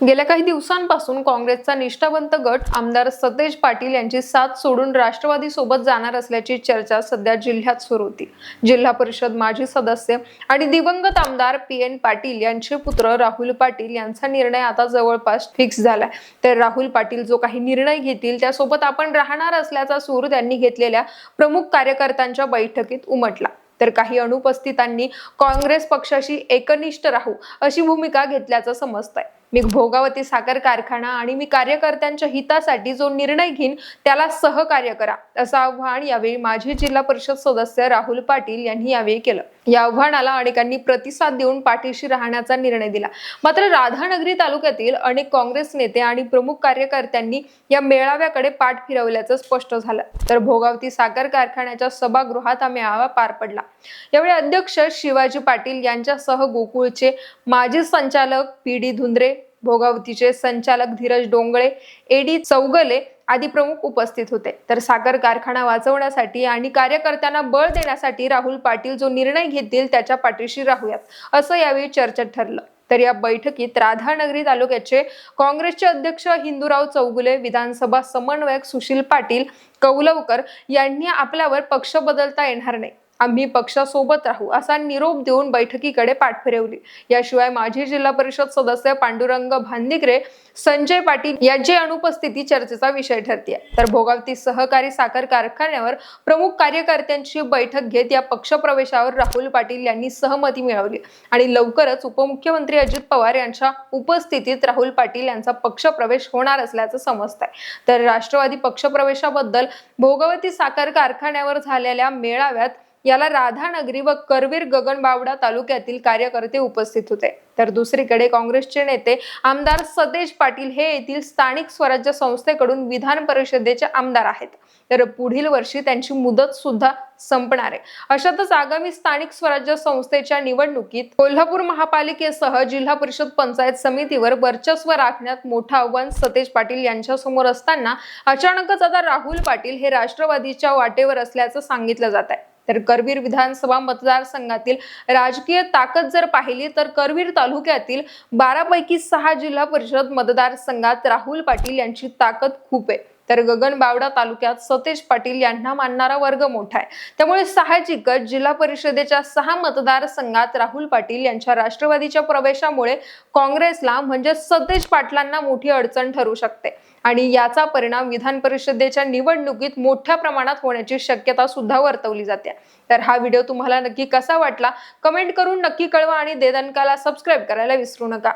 गेल्या काही दिवसांपासून काँग्रेसचा निष्ठावंत गट आमदार सतेज पाटील यांची साथ सोडून राष्ट्रवादी सोबत जाणार असल्याची चर्चा सध्या जिल्ह्यात सुरू होती. जिल्हा परिषद माजी सदस्य आणि दिवंगत आमदार पी एन पाटील यांचे पुत्र राहुल पाटील यांचा निर्णय आता जवळपास फिक्स झालाय. तर राहुल पाटील जो काही निर्णय घेतील त्यासोबत आपण राहणार असल्याचा सूर त्यांनी घेतलेल्या प्रमुख कार्यकर्त्यांच्या बैठकीत उमटला. तर काही अनुपस्थितांनी काँग्रेस पक्षाशी एकनिष्ठ राहू अशी भूमिका घेतल्याचं समजतंय. मी भोगावती साखर कारखाना आणि मी कार्यकर्त्यांच्या हितासाठी जो निर्णय घेईन त्याला सहकार्य करा असं आव्हान यावेळी माजी जिल्हा परिषद सदस्य राहुल पाटील यांनी यावेळी केलं. या आव्हानाला अनेकांनी प्रतिसाद देऊन पाठीशी राहण्याचा निर्णय दिला. मात्र राधानगरी तालुक्यातील अनेक काँग्रेस नेते आणि प्रमुख कार्यकर्त्यांनी या मेळाव्याकडे पाठ फिरवल्याचं स्पष्ट झालं. तर भोगावती साखर कारखान्याच्या सभागृहात हा मेळावा पार पडला. यावेळी अध्यक्ष शिवाजी पाटील यांच्यासह गोकुळचे माजी संचालक पी डी धुंद्रे भोगावतीचे संचालक धीरज डोंगळे एडी चौगले आदी प्रमुख उपस्थित होते. तर साखर कारखाना वाचवण्यासाठी आणि कार्यकर्त्यांना बळ देण्यासाठी राहुल पाटील जो निर्णय घेतील त्याच्या पाठीशी राहूयात असं यावेळी चर्चेत ठरलं. तर या बैठकीत राधानगरी तालुक्याचे काँग्रेसचे अध्यक्ष हिंदूराव चौगुले विधानसभा समन्वयक सुशील पाटील कौलवकर यांनी आपल्यावर पक्ष बदलता येणार नाही. आम्ही पक्षासोबत राहू असा निरोप देऊन बैठकीकडे पाठ फिरवली याशिवाय माजी जिल्हा परिषद सदस्य पांडुरंग भांदिकरे संजय पाटील यांची अनुपस्थिती चर्चेचा विषय ठरते तर भोगावती सहकारी साखर कारखान्यावर प्रमुख कार्यकर्त्यांची बैठक घेत या पक्षप्रवेशावर राहुल पाटील यांनी सहमती मिळवली. आणि लवकरच उपमुख्यमंत्री अजित पवार यांच्या उपस्थितीत राहुल पाटील यांचा पक्षप्रवेश होणार असल्याचं समजत आहे तर राष्ट्रवादी पक्षप्रवेशाबद्दल भोगावती साखर कारखान्यावर झालेल्या मेळाव्यात याला राधानगरी व करवीर गगनबावडा तालुक्यातील कार्यकर्ते उपस्थित होते. तर दुसरीकडे काँग्रेसचे नेते आमदार सतेज पाटील हे येथील स्थानिक स्वराज्य संस्थेकडून विधान परिषदेचे आमदार आहेत. तर पुढील वर्षी त्यांची मुदत सुद्धा संपणार आहे. अशातच आगामी स्थानिक स्वराज्य संस्थेच्या निवडणुकीत कोल्हापूर महापालिकेसह जिल्हा परिषद पंचायत समितीवर वर्चस्व राखण्यात मोठं आव्हान सतेज पाटील यांच्या समोर असताना अचानकच आता राहुल पाटील हे राष्ट्रवादीच्या वाटेवर असल्याचं सांगितलं जात आहे. तर करवीर विधानसभा मतदारसंघातील राजकीय ताकद जर पाहिली तर करवीर तालुक्यातील बारापैकी सहा जिल्हा परिषद मतदारसंघात राहुल पाटील यांची ताकद खूप आहे. तर गगनबावडा तालुक्यात सतेज पाटील यांना मानणारा वर्ग मोठा आहे. त्यामुळे साहजिकच जिल्हा परिषदेच्या सहा मतदारसंघात राहुल पाटील यांच्या राष्ट्रवादीच्या प्रवेशामुळे काँग्रेसला म्हणजे सतेज पाटलांना मोठी अडचण ठरू शकते. आणि याचा परिणाम विधान परिषदेच्या निवडणुकीत मोठ्या प्रमाणात होण्याची शक्यता सुद्धा वर्तवली जाते. तर हा व्हिडिओ तुम्हाला नक्की कसा वाटला? कमेंट करून नक्की कळवा आणि देदनकाला सबस्क्राईब करायला विसरू नका.